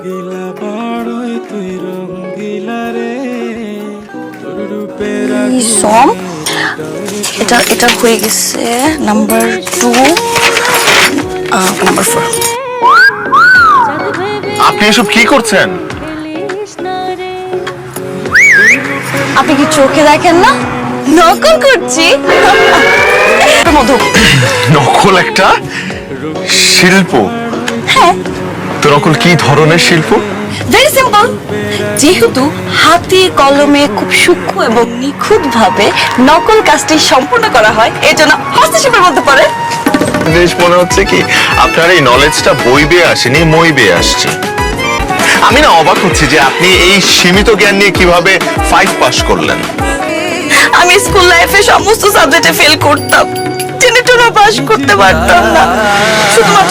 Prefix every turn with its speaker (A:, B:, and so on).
A: রঙ্গিলা বড়ই তুই রঙ্গিলা রে। সং এটা এটা হয়ে গেছে নাম্বার টু নাম্বার ফোর
B: আপনি এসব কি করছেন?
A: আপনি কি চোখে দেখেন না? নকল করছি। মধু।
B: নকল একটা শিল্প।
A: হ্যাঁ।
B: নকল কি ধরনের শিল্প?
A: ভেরি সিম্পল যেহেতু হাতে কলমে খুব সূক্ষ্ম এবং নিখুঁত ভাবে নকল কাজটি সম্পূর্ণ করা হয় এই জন্য হস্তশিল্পের মধ্যে পড়ে।
B: বেশ মনে হচ্ছে কি আপনার এই নলেজটা বই বেয়ে আসেনি মই বেয়ে আসছে। আমি না অবাক হচ্ছি যে আপনি এই সীমিত জ্ঞান নিয়ে কীভাবে ফাইভ পাস করলেন।
A: আমি স্কুল লাইফে সমস্ত সাবজেক্টে ফেল করতাম। টেনে টুনে পাস করতে পারতাম না। শুধুমাত্র